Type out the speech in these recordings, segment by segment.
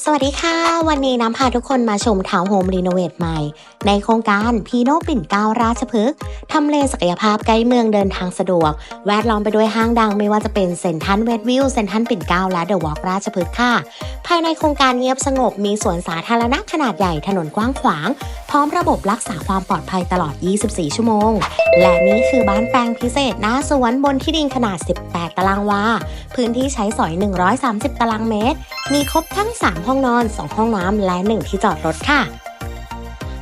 สวัสดีค่ะ วันนี้น้ำพาทุกคนมาชมทาวน์โฮมรีโนเวทใหม่ ในโครงการพีโนปิ่นเก้าราชพฤกษ์ทำเลศักยภาพใกล้เมืองเดินทางสะดวก แวดล้อมไปด้วยห้างดังไม่ว่าจะเป็นเซนทัลเวสต์วิวเซนทัลปิ่นเก้าและเดอะวอล์กราชพฤกษ์ค่ะ ภายในโครงการเงียบสงบมีสวนสาธารณะขนาดใหญ่ถนนกว้างขวาง พร้อมระบบรักษาความปลอดภัยตลอด 24 ชั่วโมง และนี่คือบ้านแปลงพิเศษหน้าสวนบนที่ดินขนาด 18 ตารางวาพื้นที่ใช้สอย 130 ตารางเมตรมีครบทั้ง 3 ห้องนอน 2 ห้องน้ำและ 1 ที่จอดรถค่ะ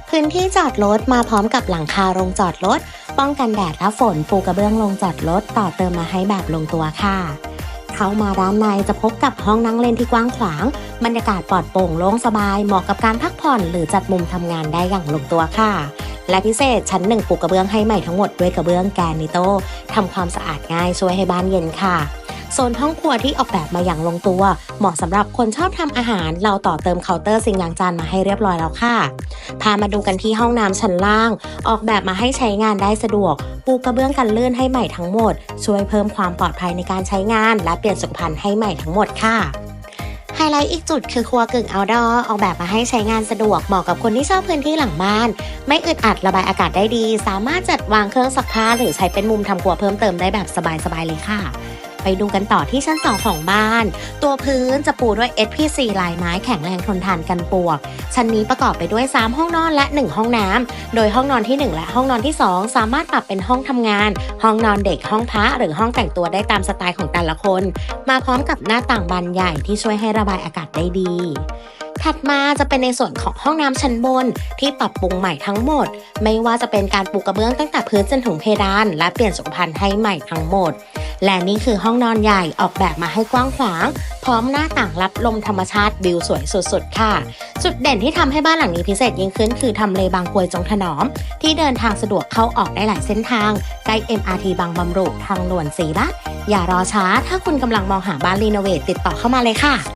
พื้นที่จอดรถมาพร้อมกับหลังคาโรงจอดรถ ป้องกันแดดและฝนปูกระเบื้องลงจอดรถต่อเติมมาให้แบบลงตัวค่ะ เข้ามาด้านในจะพบกับห้องนั่งเล่นที่กว้างขวาง บรรยากาศปลอดโปร่งโล่งสบายเหมาะกับการพักผ่อน หรือจัดมุมทำงานได้อย่างลงตัวค่ะและพิเศษชั้นหนึ่งปูกระเบื้องให้ใหม่ทั้งหมดด้วยกระเบื้องแกรนิโตทำความสะอาดง่ายช่วยให้บ้านเย็นค่ะ โซนห้องครัวที่ออกแบบมาอย่างลงตัว เหมาะสำหรับคนชอบทำอาหาร เราต่อเติมเคาน์เตอร์ซิงล้างจานมาให้เรียบร้อยแล้วค่ะ พามาดูกันที่ห้องน้ำชั้นล่าง ออกแบบมาให้ใช้งานได้สะดวก ปูกระเบื้องกันลื่นให้ใหม่ทั้งหมด ช่วยเพิ่มความปลอดภัยในการใช้งาน และเปลี่ยนสุขภัณฑ์ให้ใหม่ทั้งหมดค่ะไฮไลท์อีกจุดคือครัวกึ่ง outdoor ออกแบบมาให้ใช้งานสะดวกเหมาะกับคนที่ชอบพื้นที่หลังบ้าน ไม่อึดอัดระบายอากาศได้ดี สามารถจัดวางเครื่องซักผ้าหรือใช้เป็นมุมทำครัวเพิ่มเติมได้แบบสบายๆเลยค่ะ ไปดูกันต่อที่ชั้น 2 ของบ้าน ตัวพื้นจะปูด้วย SPC ลายไม้แข็งแรงทนทานกันปวก ชั้นนี้ประกอบไปด้วย 3 ห้องนอนและ 1 ห้องน้ำโดยห้องนอนที่ 1 และห้องนอนที่ 2 สามารถปรับเป็นห้องทำงาน ห้องนอนเด็กห้องพระหรือห้องแต่งตัวได้ตามสไตล์ของแต่ละคน มาพร้อมกับหน้าต่างบานใหญ่ที่ช่วยให้ระบายอากาศได้ดีถัดมาจะเป็นในส่วนของห้องน้ำชั้นบน ที่ปรับปรุงใหม่ทั้งหมด ไม่ว่าจะเป็นการปูกระเบื้องตั้งแต่พื้นจนถึงเพดาน และเปลี่ยนสุขภัณฑ์ให้ใหม่ทั้งหมด และนี่คือห้องนอนใหญ่ออกแบบมาให้กว้างขวาง พร้อมหน้าต่างรับลมธรรมชาติวิวสวยสุดๆ ค่ะ จุดเด่นที่ทำให้บ้านหลังนี้พิเศษยิ่งขึ้น คือทำเลบางกรวยจงถนอม ที่เดินทางสะดวกเข้าออกได้หลายเส้นทางใกล้ MRT บางบำรุทางด่วนสีละอย่ารอช้า ถ้าคุณกำลังมองหาบ้านรีโนเวทติดต่อเข้ามาเลยค่ะ